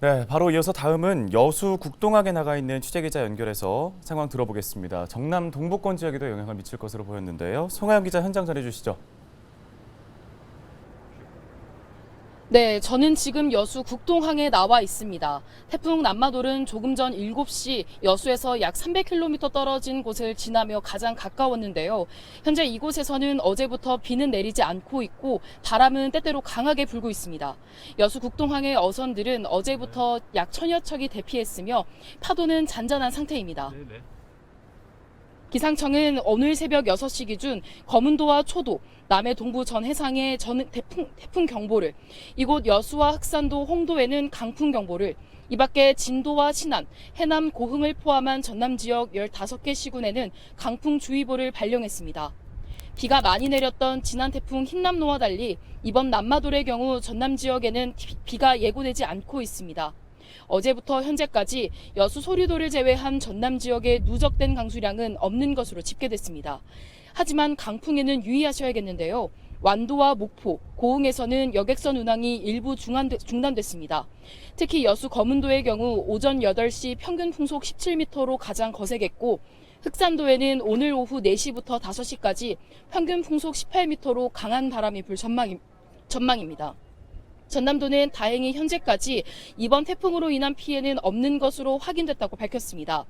네, 바로 이어서 다음은 여수 국동항에 나가 있는 취재기자 연결해서 상황 들어보겠습니다. 정남 동부권 지역에도 영향을 미칠 것으로 보였는데요. 송하영 기자 현장 전해주시죠. 네, 저는 지금 여수 국동항에 나와 있습니다. 태풍 남마돌은 조금 전 7시 여수에서 약 300km 떨어진 곳을 지나며 가장 가까웠는데요. 현재 이곳에서는 어제부터 비는 내리지 않고 있고 바람은 때때로 강하게 불고 있습니다. 여수 국동항의 어선들은 어제부터 약 천여 척이 대피했으며 파도는 잔잔한 상태입니다. 기상청은 오늘 새벽 6시 기준 거문도와 초도, 남해 동부 전 해상에 전 태풍, 태풍 경보를, 이곳 여수와 흑산도, 홍도에는 강풍 경보를, 이 밖에 진도와 신안, 해남 고흥을 포함한 전남 지역 15개 시군에는 강풍 주의보를 발령했습니다. 비가 많이 내렸던 지난 태풍 흰남노와 달리 이번 남마돌의 경우 전남 지역에는 비가 예고되지 않고 있습니다. 어제부터 현재까지 여수 소류도를 제외한 전남 지역의 누적된 강수량은 없는 것으로 집계됐습니다. 하지만 강풍에는 유의하셔야겠는데요. 완도와 목포, 고흥에서는 여객선 운항이 일부 중단됐, 중단됐습니다. 특히 여수 거문도의 경우 오전 8시 평균 풍속 17m로 가장 거세겠고 흑산도에는 오늘 오후 4시부터 5시까지 평균 풍속 18m로 강한 바람이 불 전망, 전망입니다. 전남도는 다행히 현재까지 이번 태풍으로 인한 피해는 없는 것으로 확인됐다고 밝혔습니다.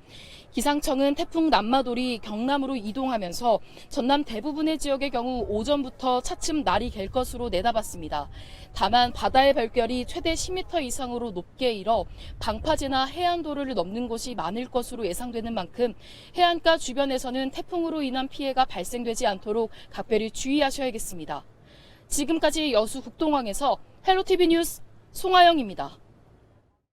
기상청은 태풍 남마돌이 경남으로 이동하면서 전남 대부분의 지역의 경우 오전부터 차츰 날이 갤 것으로 내다봤습니다. 다만 바다의 별결이 최대 10m 이상으로 높게 일어 방파제나 해안도로를 넘는 곳이 많을 것으로 예상되는 만큼 해안가 주변에서는 태풍으로 인한 피해가 발생되지 않도록 각별히 주의하셔야겠습니다. 지금까지 여수 국동항에서 헬로티비 뉴스 송하영입니다.